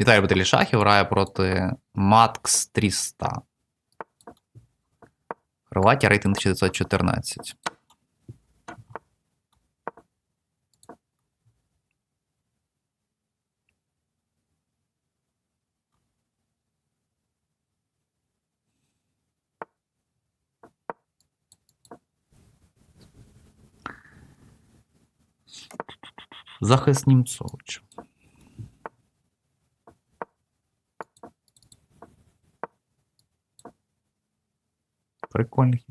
Віталій Баталій Шахів грає проти Макс 300. Хорватія рейтинг 914. Захист Німцовича. Прикольний.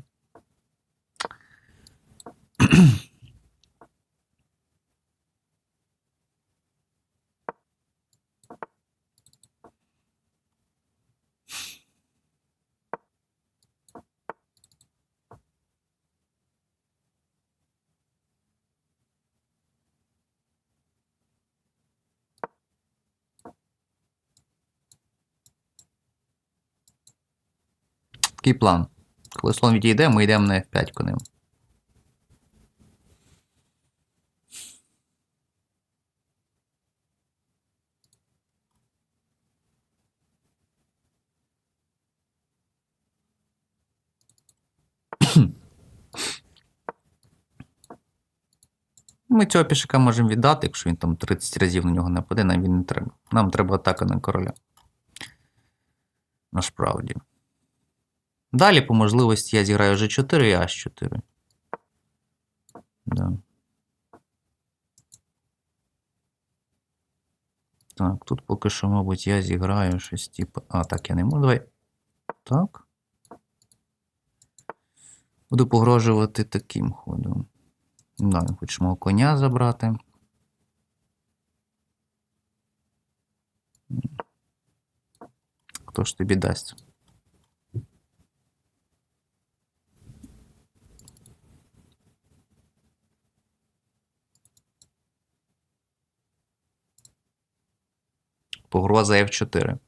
Такий план. Коли слон відійде, ми йдемо на F5 конем. Ми цього пішака можемо віддати, якщо він там 30 разів на нього нападе, нам він не треба. Нам треба атака на короля. Насправді. Далі, по можливості, я зіграю G4 і H4. Да. Так, тут поки що, мабуть, я зіграю щось типу. А, так, я не можу. Давай. Так. Буду погрожувати таким ходом. Да, хоче мого коня забрати. Хто ж тобі дасть? Погроза F4.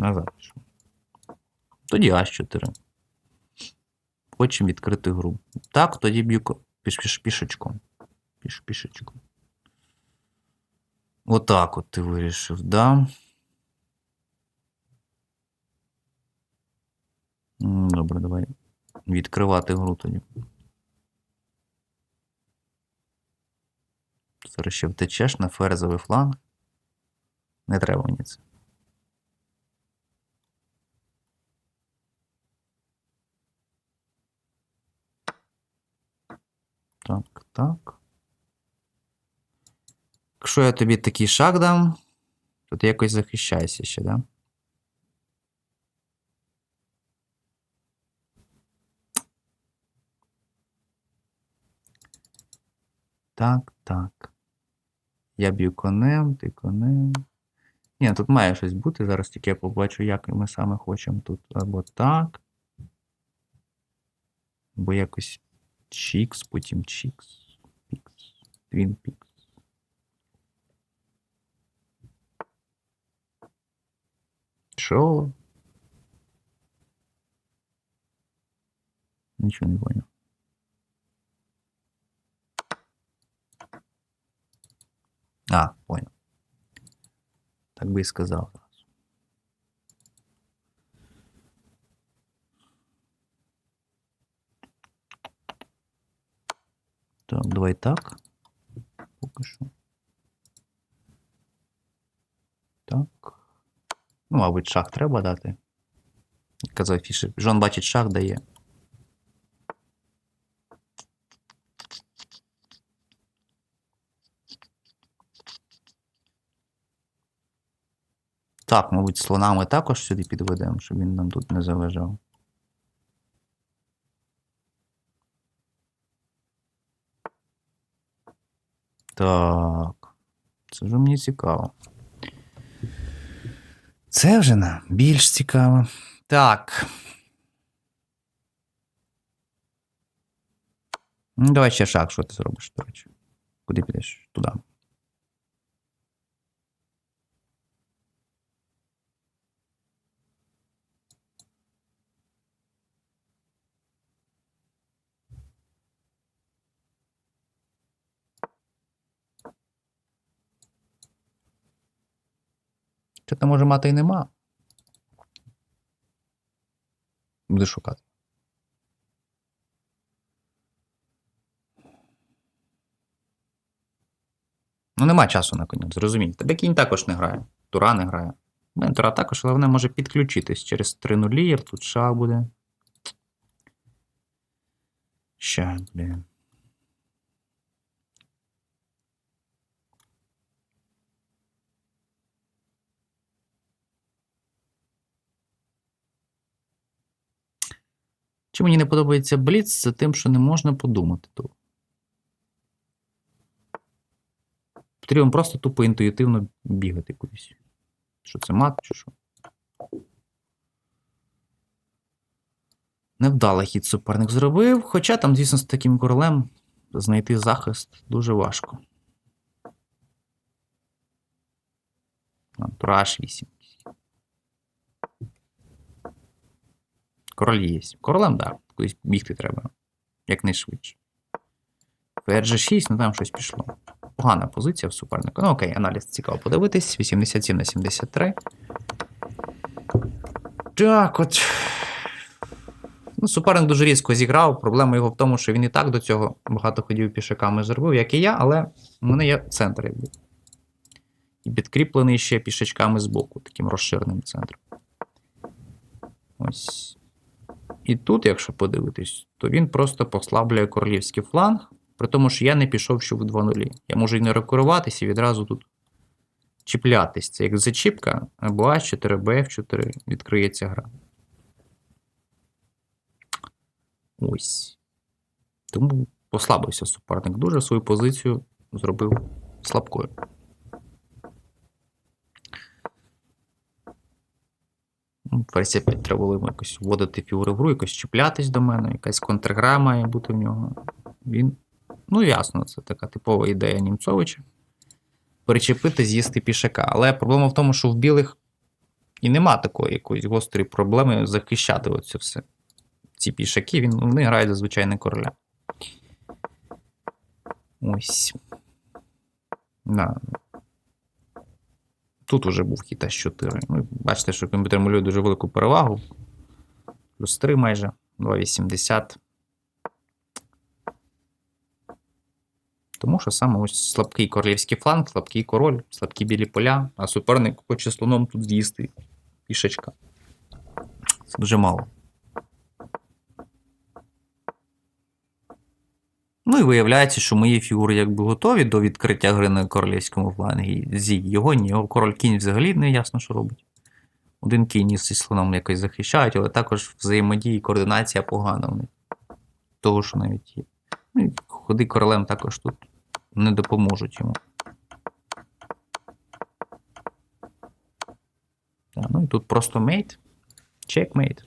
Назад пішов. Тоді А4. Хочемо відкрити гру. Так, тоді б'ю піш, піш, пішечком. Піш. Отак от ти вирішив, да? Добре, давай відкривати гру тоді. Зараз ще втечеш на ферзовий фланг. Не треба мені це. Так, так. Якщо я тобі такий шаг дам, то ти якось захищайся ще, да? Так, так. Я б'ю конем, ти конем. Ні, тут має щось бути. Зараз тільки я побачу, як ми саме хочемо тут. Або так. Або якось чікс, потім чікс. Пікс. Твін пікс. Що? Нічого не понял. А, понял. Так би і сказав. Так, давай так. Поки що. Так. Ну, мабуть, шах треба дати. Казав Фішер. Жон бачить шах дає. Так, мабуть, слона ми також сюди підведемо, щоб він нам тут не заважав. Так. Це вже мені цікаво. Це вже нам більш цікаво. Так. Ну, давай ще шаг, що ти зробиш, до речі. Куди підеш? Туди. Що там може мати і нема. Буду шукати. Ну, нема часу на коня, зрозумійте. Тебе кінь також не грає. Тура не грає. Тура також, але вона може підключитись через 3 нулі, тут шах буде. Ща, блін. Чи мені не подобається Бліц, це тим, що не можна подумати тут. Потрібно просто тупо інтуїтивно бігати кудись. Що це мат, чи що? Невдалий хід суперник зробив, хоча там, звісно, з таким королем знайти захист дуже важко. Тураж 8. Король є. Королем, так. Да. Кудись бігти треба. Якнайшвидше. Ферзь 6, ну там щось пішло. Погана позиція в суперника. Ну окей, аналіз цікаво подивитись. 87 на 73. Так от. Ну, суперник дуже різко зіграв. Проблема його в тому, що він і так до цього багато ходів пішаками зробив, як і я, але в мене є центр. І підкріплений ще пішачками з боку, таким розширеним центром. Ось. І тут, якщо подивитись, то він просто послаблює королівський фланг, при тому, що я не пішов ще в 2 нулі. Я можу і не рекуруватися і відразу тут чіплятись. Це як зачіпка, або А4, БФ4 відкриється гра. Ось. Тому послабився суперник. Дуже свою позицію зробив слабкою. Ну, Версія 5 треба було якось вводити фігури в гру, якось чіплятись до мене, якась контргра має бути в нього. Він. Ну, ясно, це така типова ідея Німцовича. Перечепити, з'їсти пішака. Але проблема в тому, що в білих і нема такої якоїсь гострої проблеми захищати оце все. Ці пішаки, він, вони грають за звичайне короля. Ось. Да. Тут уже був хід H4. Ну, бачите, що комп'ютер малює дуже велику перевагу. Плюс 3 майже, 2,80. Тому що саме ось слабкий королівський фланг, слабкий король, слабкі білі поля, а суперник хоче слоном тут з'їсти пішечка. Це дуже мало. І виявляється, що мої фігури якби готові до відкриття гри на королівському флангі. Зі його ні, його король кінь взагалі не ясно, що робить. Один кінь із слоном якось захищають, але також взаємодія і координація погана в них. Того, що навіть є. Ну, ходи королем також тут не допоможуть йому. Так, ну і тут просто мейт. Чекмейт.